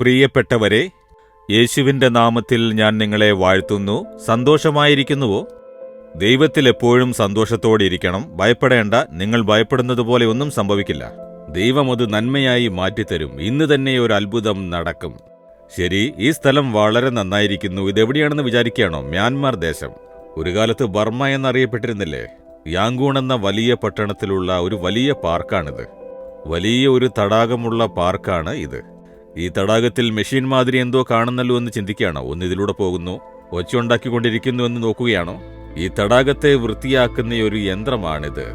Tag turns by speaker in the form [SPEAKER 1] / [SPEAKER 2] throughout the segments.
[SPEAKER 1] പ്രിയപ്പെട്ടവരെ യേശുവിന്റെ നാമത്തിൽ ഞാൻ നിങ്ങളെ വാഴ്ത്തുന്നു. സന്തോഷമായിരിക്കുന്നുവോ? ദൈവത്തിൽ എപ്പോഴും സന്തോഷത്തോടെ ഇരിക്കണം. ഭയപ്പെടേണ്ട നിങ്ങൾ ഭയപ്പെടുന്നത് പോലെ ഒന്നും സംഭവിക്കില്ല. ദൈവം അത് നന്മയായി മാറ്റിത്തരും. ഇന്ന് തന്നെ ഒരു അത്ഭുതം നടക്കും. ശരി ഈ സ്ഥലം വളരെ നന്നായിരിക്കുന്നു. ഇതെവിടെയാണെന്ന് വിചാരിക്കുകയാണോ? മ്യാൻമാർ ദേശം. ഒരു കാലത്ത് ബർമ്മ എന്നറിയപ്പെട്ടിരുന്നില്ലേ? യാങ്കൂൺ എന്ന വലിയ പട്ടണത്തിലുള്ള ഒരു വലിയ പാർക്കാണിത്. വലിയ ഒരു തടാകമുള്ള പാർക്കാണ് ഇത്. ഈ തടാകത്തിൽ മെഷീൻ മാതിരി എന്തോ കാണുന്നല്ലോ എന്ന് ചിന്തിക്കുകയാണോ? ഒന്ന് ഇതിലൂടെ പോകുന്നു. ഒച്ചയുണ്ടാക്കിക്കൊണ്ടിരിക്കുന്നു എന്ന് നോക്കുകയാണോ? ഈ തടാകത്തെ വൃത്തിയാക്കുന്ന ഒരു യന്ത്രമാണിത്.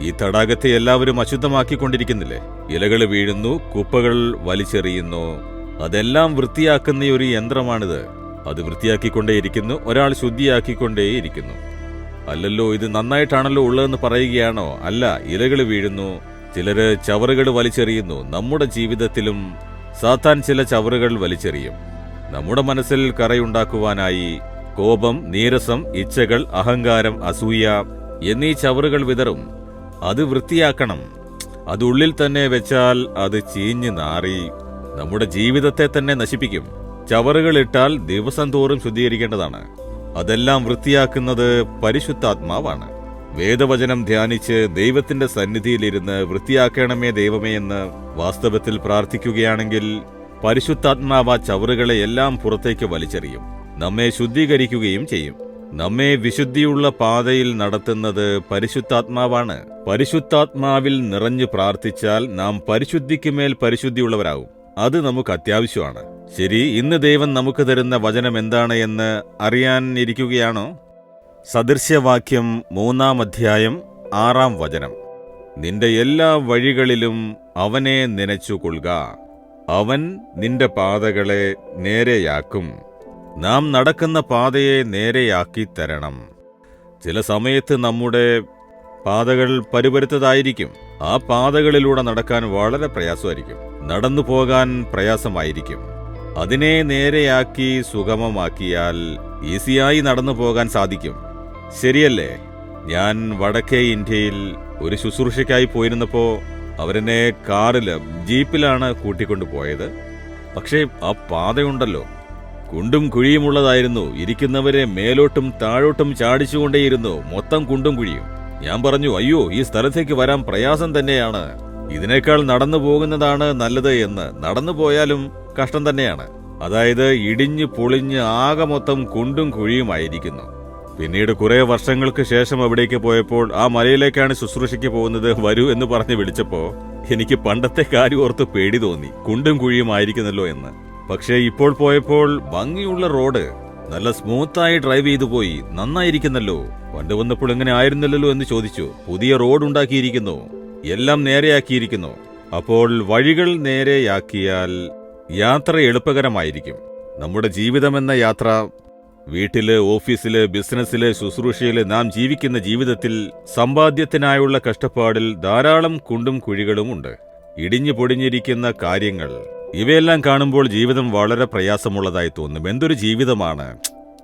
[SPEAKER 1] ഈ തടാകത്തെ എല്ലാവരും അശുദ്ധമാക്കിക്കൊണ്ടിരിക്കുന്നില്ലേ? ഇലകൾ വീഴുന്നു കുപ്പകൾ വലിച്ചെറിയുന്നു. അതെല്ലാം വൃത്തിയാക്കുന്ന ഒരു യന്ത്രമാണിത്. അത് വൃത്തിയാക്കിക്കൊണ്ടേയിരിക്കുന്നു ഒരാൾ ശുദ്ധിയാക്കിക്കൊണ്ടേയിരിക്കുന്നു. അല്ലല്ലോ ഇത് നന്നായിട്ടാണല്ലോ ഉള്ളതെന്ന് പറയുകയാണോ? അല്ല ഇലകൾ വീഴുന്നു ചിലര് ചവറുകൾ വലിച്ചെറിയുന്നു. നമ്മുടെ ജീവിതത്തിലും സാത്താൻ ചില ചവറുകൾ വലിച്ചെറിയും. നമ്മുടെ മനസ്സിൽ കറയുണ്ടാക്കുവാനായി കോപം നീരസം ഇച്ഛകൾ അഹങ്കാരം അസൂയ എന്നീ ചവറുകൾ വിതറും. അത് വൃത്തിയാക്കണം. അത് ഉള്ളിൽ തന്നെ വെച്ചാൽ അത് ചീഞ്ഞു നാറി നമ്മുടെ ജീവിതത്തെ തന്നെ നശിപ്പിക്കും. ചവറുകൾ ഇട്ടാൽ ദിവസം തോറും ശുദ്ധീകരിക്കേണ്ടതാണ്. അതെല്ലാം വൃത്തിയാക്കുന്നത് പരിശുദ്ധാത്മാവാണ്. വേദവചനം ധ്യാനിച്ച് ദൈവത്തിന്റെ സന്നിധിയിലിരുന്ന് വൃത്തിയാക്കണമേ ദൈവമേ എന്ന് വാസ്തവത്തിൽ പ്രാർത്ഥിക്കുകയാണെങ്കിൽ പരിശുദ്ധാത്മാവ ചവറുകളെ എല്ലാം പുറത്തേക്ക് വലിച്ചെറിയും. നമ്മെ ശുദ്ധീകരിക്കുകയും ചെയ്യും. നമ്മെ വിശുദ്ധിയുള്ള പാതയിൽ നടത്തുന്നത് പരിശുദ്ധാത്മാവാണ്. പരിശുദ്ധാത്മാവിൽ നിറഞ്ഞു പ്രാർത്ഥിച്ചാൽ നാം പരിശുദ്ധിക്കുമേൽ പരിശുദ്ധിയുള്ളവരാകും അത് നമുക്ക് അത്യാവശ്യമാണ്. ശരി ഇന്ന് ദൈവം നമുക്ക് തരുന്ന വചനം എന്താണ് എന്ന് അറിയാൻ ഇരിക്കുകയാണോ സദൃശ്യവാക്യം മൂന്നാം അധ്യായം ആറാം വചനം. നിന്റെ എല്ലാ വഴികളിലും അവനെ നനച്ചുകൊള്ളുക. അവൻ നിന്റെ പാതകളെ നേരെയാക്കും. നാം നടക്കുന്ന പാതയെ നേരെയാക്കി തരണം. ചില സമയത്ത് നമ്മുടെ പാതകൾ പരുപരുത്തതായിരിക്കും. ആ പാതകളിലൂടെ നടക്കാൻ വളരെ പ്രയാസമായിരിക്കും. നടന്നു പോകാൻ പ്രയാസമായിരിക്കും. അതിനെ നേരെയാക്കി സുഗമമാക്കിയാൽ ഈസിയായി നടന്നു പോകാൻ സാധിക്കും. ശരിയല്ലേ? ഞാൻ വടക്കേ ഇന്ത്യയിൽ ഒരു ശുശ്രൂഷയ്ക്കായി പോയിരുന്നപ്പോ അവരെന്നെ കാറിൽ ജീപ്പിലാണ് കൂട്ടിക്കൊണ്ടു പോയത്. പക്ഷേ ആ പാതയുണ്ടല്ലോ. കുണ്ടും കുഴിയുമുള്ളതായിരുന്നു ഇരിക്കുന്നവരെ മേലോട്ടും താഴോട്ടും ചാടിച്ചുകൊണ്ടേയിരുന്നു. മൊത്തം കുണ്ടും കുഴിയും. ഞാൻ പറഞ്ഞു അയ്യോ ഈ സ്ഥലത്തേക്ക് വരാൻ പ്രയാസം തന്നെയാണ്. ഇതിനേക്കാൾ നടന്നു പോകുന്നതാണ് നല്ലത് എന്ന്. നടന്നു പോയാലും കഷ്ടം തന്നെയാണ്. അതായത് ഇടിഞ്ഞു പൊളിഞ്ഞ് ആകെ മൊത്തം കുണ്ടും കുഴിയുമായിരിക്കുന്നു പിന്നീട് കുറെ വർഷങ്ങൾക്ക് ശേഷം അവിടേക്ക് പോയപ്പോൾ ആ മലയിലേക്കാണ് ശുശ്രൂഷയ്ക്ക് പോകുന്നത് വരൂ എന്ന് പറഞ്ഞ് വിളിച്ചപ്പോ എനിക്ക് പണ്ടത്തെ കാര്യം ഓർത്ത് പേടി തോന്നി. കുണ്ടും കുഴിയുമായിരിക്കുന്നല്ലോ എന്ന്. പക്ഷേ ഇപ്പോൾ പോയപ്പോൾ ഭംഗിയുള്ള റോഡ് നല്ല സ്മൂത്തായി ഡ്രൈവ് ചെയ്തു പോയി. നന്നായിരിക്കുന്നല്ലോ. പണ്ട് വന്നപ്പോൾ എങ്ങനെ ആയിരുന്നില്ലല്ലോ എന്ന് ചോദിച്ചു. പുതിയ റോഡ് ഉണ്ടാക്കിയിരിക്കുന്നു. എല്ലാം നേരെയാക്കിയിരിക്കുന്നു. അപ്പോൾ വഴികൾ നേരെയാക്കിയാൽ യാത്ര എളുപ്പകരമായിരിക്കും. നമ്മുടെ ജീവിതമെന്ന യാത്ര വീട്ടിൽ ഓഫീസിൽ ബിസിനസ്സിൽ ശുശ്രൂഷയിൽ നാം ജീവിക്കുന്ന ജീവിതത്തിൽ സമ്പാദ്യത്തിനായുള്ള കഷ്ടപ്പാടിൽ ധാരാളം കുണ്ടും കുഴികളും ഉണ്ട്. ഇടിഞ്ഞു പൊടിഞ്ഞിരിക്കുന്ന കാര്യങ്ങൾ ഇവയെല്ലാം കാണുമ്പോൾ ജീവിതം വളരെ പ്രയാസമുള്ളതായി തോന്നും. എന്തൊരു ജീവിതമാണ്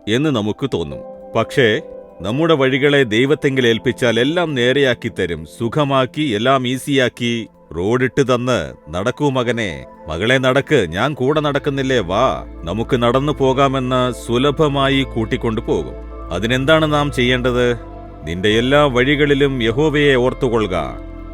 [SPEAKER 1] എന്ന് നമുക്ക് തോന്നും. പക്ഷേ നമ്മുടെ വഴികളെ ദൈവത്തെങ്കിൽ ഏൽപ്പിച്ചാൽ എല്ലാം നേരെയാക്കി തരും സുഖമാക്കി എല്ലാം ഈസിയാക്കി റോഡിട്ട് തന്ന് നടക്കൂ മകനെ. മകളെ നടക്ക് ഞാൻ കൂടെ നടക്കുന്നില്ലേ വാ. നമുക്ക് നടന്നു പോകാമെന്ന് സുലഭമായി കൂട്ടിക്കൊണ്ടു പോകും. അതിനെന്താണ് നാം ചെയ്യേണ്ടത്? നിന്റെ എല്ലാ വഴികളിലും യഹോവയെ ഓർത്തുകൊള്ളുക.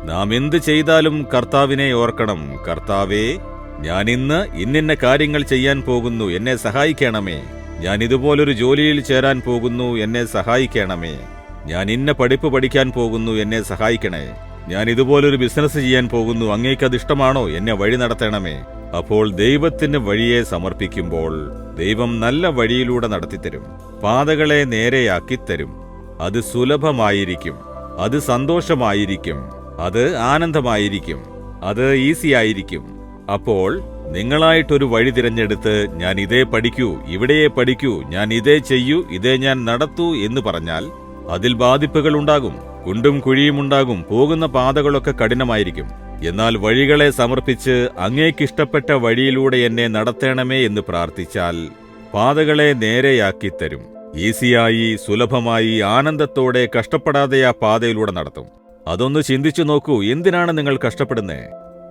[SPEAKER 1] നാം എന്ത് ചെയ്താലും കർത്താവിനെ ഓർക്കണം. കർത്താവേ ഞാൻ ഇന്ന് ഇന്നിന്ന കാര്യങ്ങൾ ചെയ്യാൻ പോകുന്നു എന്നെ സഹായിക്കണമേ. ഞാൻ ഇതുപോലൊരു ജോലിയിൽ ചേരാൻ പോകുന്നു എന്നെ സഹായിക്കണമേ. ഞാൻ ഇന്ന പഠിപ്പ് പഠിക്കാൻ പോകുന്നു എന്നെ സഹായിക്കണേ. ഞാൻ ഇതുപോലൊരു ബിസിനസ് ചെയ്യാൻ പോകുന്നു. അങ്ങേക്ക് അത് ഇഷ്ടമാണോ? എന്നെ വഴി നടത്തണമേ. അപ്പോൾ ദൈവത്തിന് വഴിയെ സമർപ്പിക്കുമ്പോൾ ദൈവം നല്ല വഴിയിലൂടെ നടത്തിത്തരും. പാതകളെ നേരെയാക്കിത്തരും. അത് സുലഭമായിരിക്കും. അത് സന്തോഷമായിരിക്കും. അത് ആനന്ദമായിരിക്കും. അത് ഈസി ആയിരിക്കും. അപ്പോൾ നിങ്ങളായിട്ടൊരു വഴി തിരഞ്ഞെടുത്ത് ഞാൻ ഇതേ പഠിക്കൂ ഇവിടെയേ പഠിക്കൂ ഞാൻ ഇതേ ചെയ്യൂ ഇതേ ഞാൻ നടത്തൂ എന്ന് പറഞ്ഞാൽ അതിൽ ബാധിപ്പുകൾ ഉണ്ടാകും. കുണ്ടും കുഴിയുമുണ്ടാകും പോകുന്ന പാതകളൊക്കെ കഠിനമായിരിക്കും. എന്നാൽ വഴികളെ സമർപ്പിച്ച് അങ്ങേക്കിഷ്ടപ്പെട്ട വഴിയിലൂടെ എന്നെ നടത്തണമേ എന്ന് പ്രാർത്ഥിച്ചാൽ പാതകളെ നേരെയാക്കി തരും ഈസിയായി സുലഭമായി ആനന്ദത്തോടെ കഷ്ടപ്പെടാതെ ആ പാതയിലൂടെ നടത്തും. അതൊന്ന് ചിന്തിച്ചു നോക്കൂ എന്തിനാണ് നിങ്ങൾ കഷ്ടപ്പെടുന്നേ?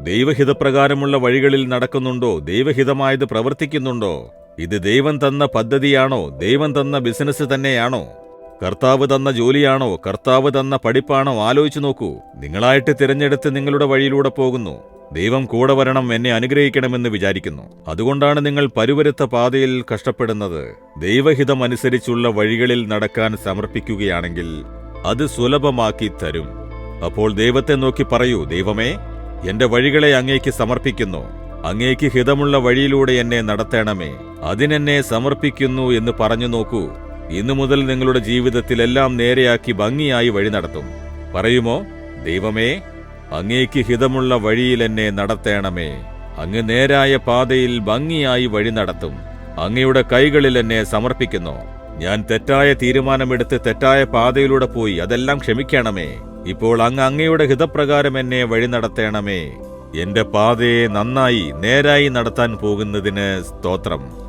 [SPEAKER 1] ദൈവഹിതപ്രകാരമുള്ള വഴികളിൽ നടക്കുന്നുണ്ടോ? ദൈവഹിതമായത് പ്രവർത്തിക്കുന്നുണ്ടോ? ഇത് ദൈവം തന്ന പദ്ധതിയാണോ? ദൈവം തന്ന ബിസിനസ് തന്നെയാണോ? കർത്താവ് തന്ന ജോലിയാണോ? കർത്താവ് തന്ന പഠിപ്പാണോ? ആലോചിച്ചു നോക്കൂ. നിങ്ങളായിട്ട് തിരഞ്ഞെടുത്ത് നിങ്ങളുടെ വഴിയിലൂടെ പോകുന്നു. ദൈവം കൂടെ വരണം എന്നെ അനുഗ്രഹിക്കണമെന്ന് വിചാരിക്കുന്നു. അതുകൊണ്ടാണ് നിങ്ങൾ പരുവരുത്ത പാതയിൽ കഷ്ടപ്പെടുന്നത്. ദൈവഹിതമനുസരിച്ചുള്ള വഴികളിൽ നടക്കാൻ സമർപ്പിക്കുകയാണെങ്കിൽ അത് സുലഭമാക്കി തരും. അപ്പോൾ ദൈവത്തെ നോക്കി പറയൂ ദൈവമേ എന്റെ വഴികളെ അങ്ങേക്ക് സമർപ്പിക്കുന്നു. അങ്ങേക്ക് ഹിതമുള്ള വഴിയിലൂടെ എന്നെ നടത്തണമേ. അതിനെന്നെ സമർപ്പിക്കുന്നു എന്ന് പറഞ്ഞു നോക്കൂ. ഇന്നു മുതൽ നിങ്ങളുടെ ജീവിതത്തിൽ എല്ലാം നേരെയാക്കി ഭംഗിയായി വഴി നടത്തും. പറയുമോ ദൈവമേ അങ്ങേക്ക് ഹിതമുള്ള വഴിയിൽ എന്നെ നടത്തേണമേ. അങ്ങ് നേരായ പാതയിൽ ഭംഗിയായി വഴി നടത്തും. അങ്ങയുടെ കൈകളിൽ എന്നെ സമർപ്പിക്കുന്നു. ഞാൻ തെറ്റായ തീരുമാനമെടുത്ത് തെറ്റായ പാതയിലൂടെ പോയി അതെല്ലാം ക്ഷമിക്കണമേ. ഇപ്പോൾ അങ്ങ് അങ്ങയുടെ ഹിതപ്രകാരം എന്നെ വഴി നടത്തേണമേ. എന്റെ പാതയെ നന്നായി നേരായി നടത്താൻ പോകുന്നതിന് സ്തോത്രം.